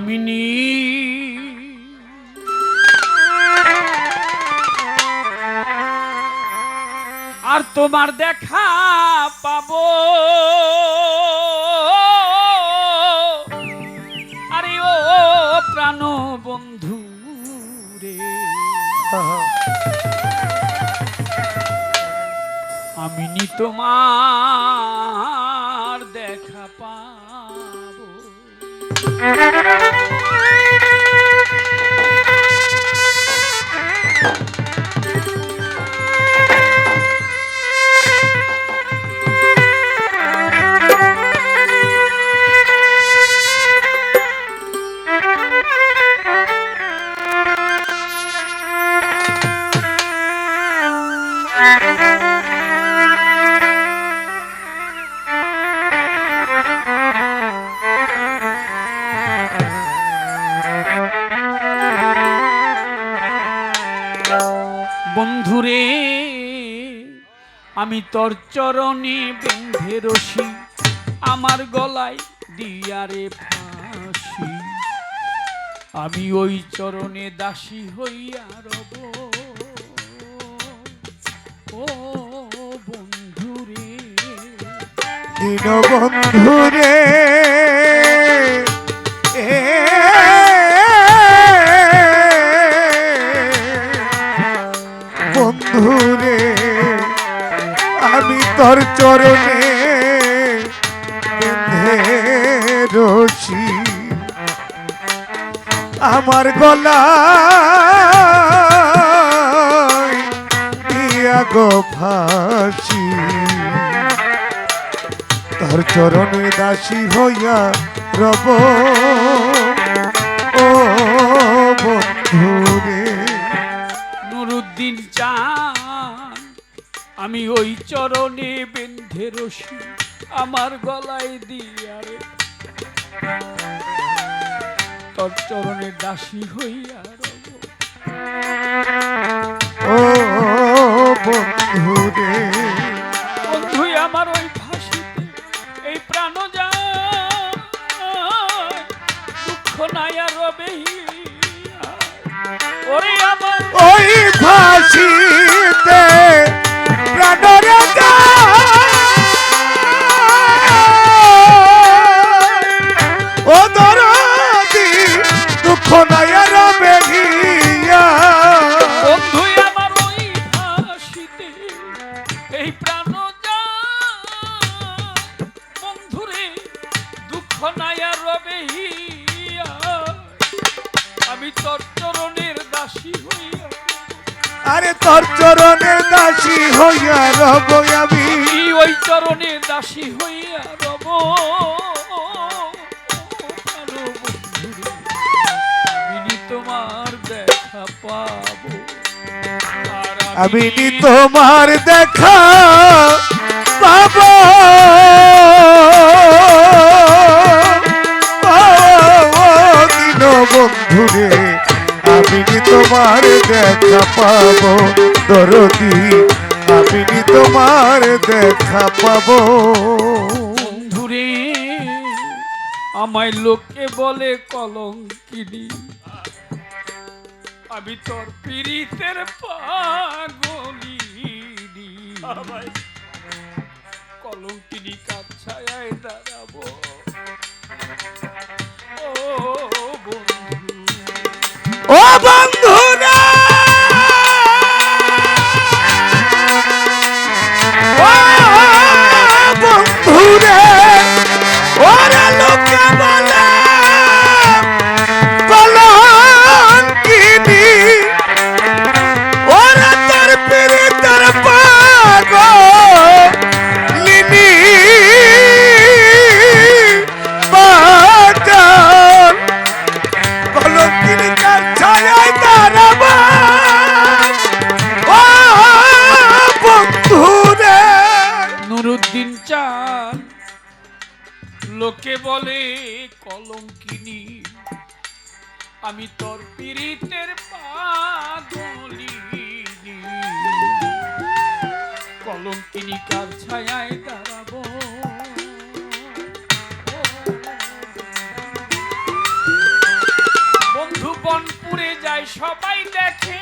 কামিনী আর তোমার দেখা পাবো। আরে ও প্রাণ বন্ধু রে। আমি নি তোমার Thank you. বন্ধুরে, আমি তোর চরণে বেঁধে রশি আমার গলায় দিয়ারে ফাঁসি। আমি ওই চরণে দাসী হইয়া রব। ও বন্ধুরে, দীনবন্ধুরে তোর চরণে রশি আমার গলা দিয়া গো ফাঁসি। তার চরণে দাসী হইয়া রব। ও বন্ধুরে। নুরুদ্দিন চান আমি ওই চরণে বেঁধে রশি আমার গলায় দিয়ারে তোর চরণে দাসী হইয়া ও বন্ধু আমার ওই ফাঁসিতে এই প্রাণ যায় দুঃখ নাই আর রবে ওরে আমার ওই ফাঁসিতে প্রাণরে তোর চরণে দাসী হইয়া রব আমি। ওই চরণে দাসী হইয়া রব? আমি তোমার দেখা পাবো। আমি তোমার দেখা পাব। দেখা পাব। দরদি আমি তোমার দেখা পাব। বন্ধুরে আমায় লোকে বলে কলঙ্কিনী। আমি তোর পীড়িতের পাগলিনী। কলঙ্কিনী কাছায় দাঁড়াবো। ও বন্ধু। ও বন্ধুরা তিনি কার ছায়ায় দাঁড়াবো। বন্ধু বনপুরে যায় সবাই দেখে।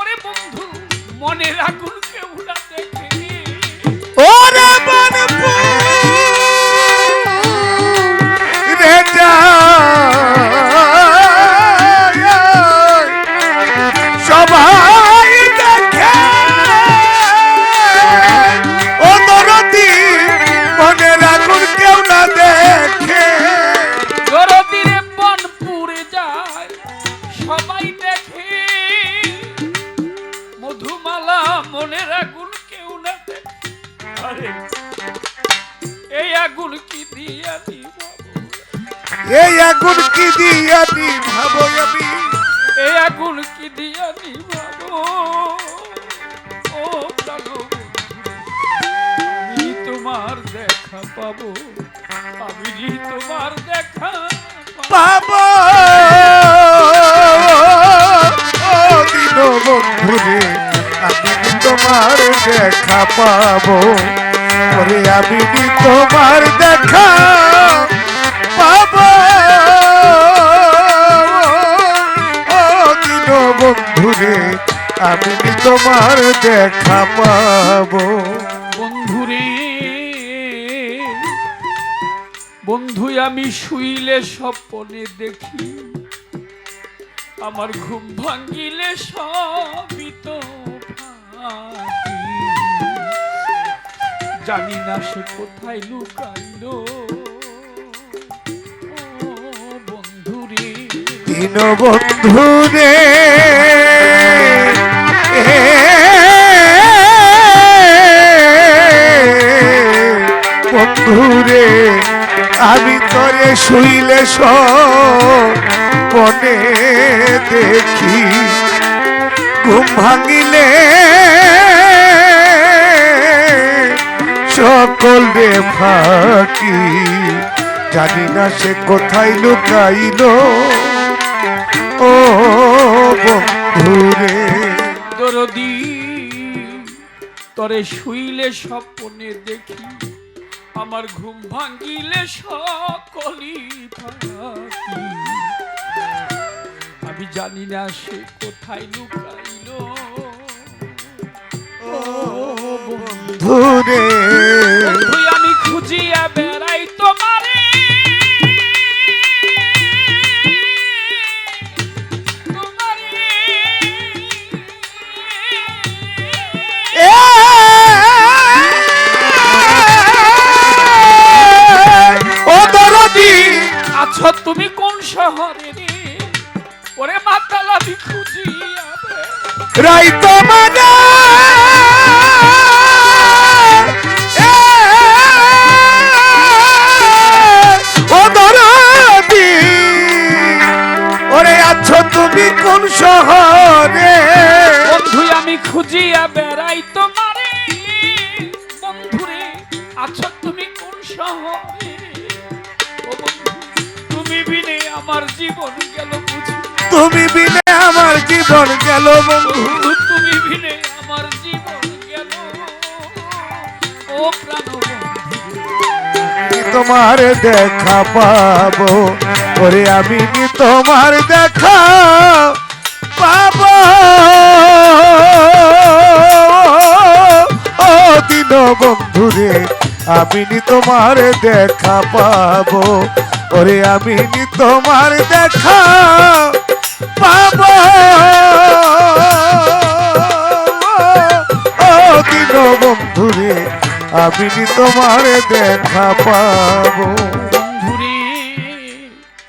ওরে বন্ধু মনে রাখুন কেউ কি দিয়া নিভাবো ও আমি তোমার দেখা পাবো। আমি তোমার দেখা পাবো। তোমার দেখা পাবো। আমি তোমার দেখা আমি তোমার দেখা পাবো। বন্ধুরে বন্ধু আমি শুইলে স্বপ্নে দেখি। আমার ঘুম ভাঙ্গিলে সবই তো জানি না সে কোথায় লুকাইলো। বন্ধুরে। দিন বন্ধুরে শুইলে মনে দেখি, ঘুম ভাঙিলে সকল রে ফাঁকি। জানি না সে কোথায় লুকাইল। ও বন্ধুরে। দরদি, তরে শুইলে স্বপ্নে দেখি। আমার ঘুম ভাঙ্গিলে সকলি আমি জানি না সে কোথায় লুকাইল। বন্ধু আমি খুঁজিয়া বেড়াই তোমারে। তুমি কোন শহরে রে? ওরে মাতাল আমি খুঁজিয়া রাই তোমার ওরে আছো তুমি কোন শহরে? বন্ধু আমি খুঁজিয়া বেড়াই তোমারে তুমি বিনে আমার জীবন গেল বন্ধু। তুমি বিনে আমার জীবন গেল। ও প্রাণ তোমার দেখা পাবো। ওরে আমি কি তোমার দেখা পাবো? ও দিন বন্ধুরে আমি নি তোমার দেখা পাবো? ওরে আমি নি তোমার দেখা পাবো বন্ধুরে, আমি তোমার দেখা পাবো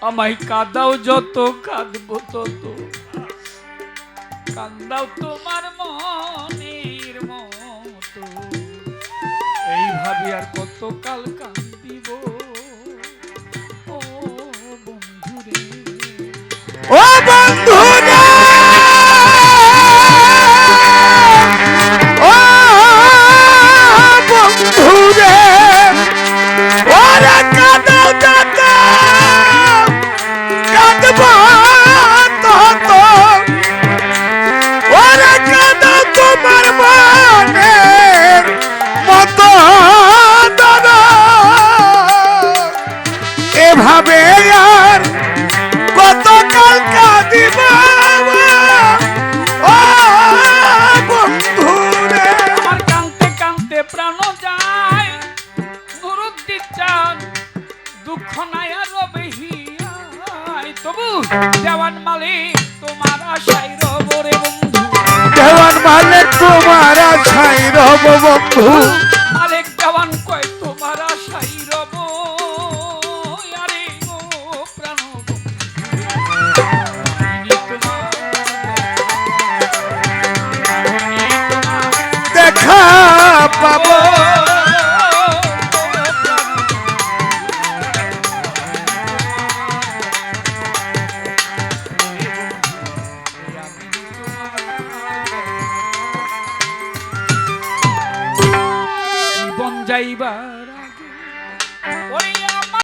আমায় কাদাও যত কাঁদবো তত। কান্দাও তোমার মনের মতো। এইভাবে আর কত কাল কান্দিব ও বন্ধুরা ও দেওয়ান মালিক তোমার আশাই রব রে বন্ধু। দেওয়ান মালিক তোমার আশাই রব বন্ধু।